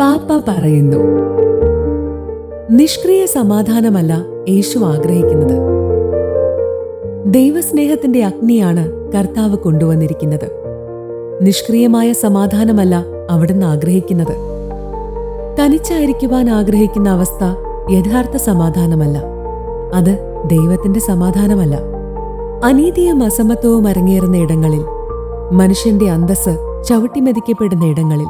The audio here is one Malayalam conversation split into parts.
പാപ്പ പറയുന്നു. നിഷ്ക്രിയ സമാധാനമല്ല യേശു ആഗ്രഹിക്കുന്നത്. ദൈവസ്നേഹത്തിന്റെ അഗ്നിയാണ് കർത്താവ് കൊണ്ടുവന്നിരിക്കുന്നത്. നിഷ്ക്രിയമായ സമാധാനമല്ല അവിടുന്ന് ആഗ്രഹിക്കുന്നത്. തനിച്ചായിരിക്കുവാൻ ആഗ്രഹിക്കുന്ന അവസ്ഥ യഥാർത്ഥ സമാധാനമല്ല. അത് ദൈവത്തിന്റെ സമാധാനമല്ല. അനീതിയും അസമത്വവും അരങ്ങേറുന്ന ഇടങ്ങളിൽ മനുഷ്യന്റെ അന്തസ് ചവിട്ടിമെതിക്കപ്പെടുന്ന ഇടങ്ങളിൽ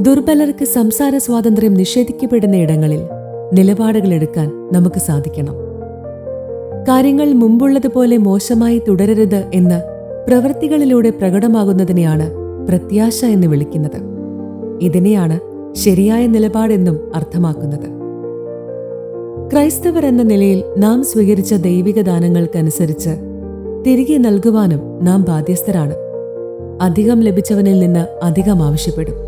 ദുർബലർക്ക് സംസാര സ്വാതന്ത്ര്യം നിഷേധിക്കപ്പെടുന്ന ഇടങ്ങളിൽ നിലപാടുകൾ എടുക്കാൻ നമുക്ക് സാധിക്കണം. കാര്യങ്ങൾ മുമ്പുള്ളതുപോലെ മോശമായി തുടരരുത് എന്ന് പ്രവൃത്തികളിലൂടെ പ്രകടമാകുന്നതിനെയാണ് പ്രത്യാശ എന്ന് വിളിക്കുന്നത്. ഇതിനെയാണ് ശരിയായ നിലപാടെന്നും അർത്ഥമാക്കുന്നത്. ക്രൈസ്തവർ എന്ന നിലയിൽ നാം സ്വീകരിച്ച ദൈവിക ദാനങ്ങൾക്കനുസരിച്ച് തിരികെ നൽകുവാനും നാം ബാധ്യസ്ഥരാണ്. അധികം ലഭിച്ചവനിൽ നിന്ന് അധികം ആവശ്യപ്പെടും.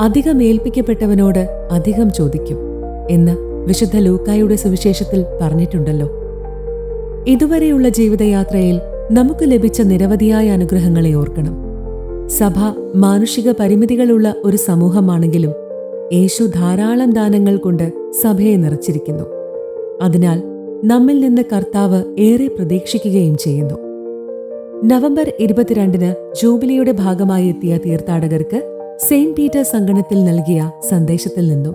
അധികം ഏൽപ്പിക്കപ്പെട്ടവനോട് അധികം ചോദിക്കും എന്ന് വിശുദ്ധ ലൂക്കായുടെ സുവിശേഷത്തിൽ പറഞ്ഞിട്ടുണ്ടല്ലോ. ഇതുവരെയുള്ള ജീവിതയാത്രയിൽ നമുക്ക് ലഭിച്ച നിരവധിയായ അനുഗ്രഹങ്ങളെ ഓർക്കണം. സഭ മാനുഷിക പരിമിതികളുള്ള ഒരു സമൂഹമാണെങ്കിലും യേശു ധാരാളം ദാനങ്ങൾ കൊണ്ട് സഭയെ നിറച്ചിരിക്കുന്നു. അതിനാൽ നമ്മിൽ നിന്ന് കർത്താവ് ഏറെ പ്രതീക്ഷിക്കുകയും ചെയ്യുന്നു. നവംബർ ഇരുപത്തിരണ്ടിന് ജൂബിലിയുടെ ഭാഗമായി എത്തിയ തീർത്ഥാടകർക്ക് സെയിന്റ് പീറ്റർ സംഗണത്തിൽ നൽകിയ സന്ദേശത്തിൽ നിന്നും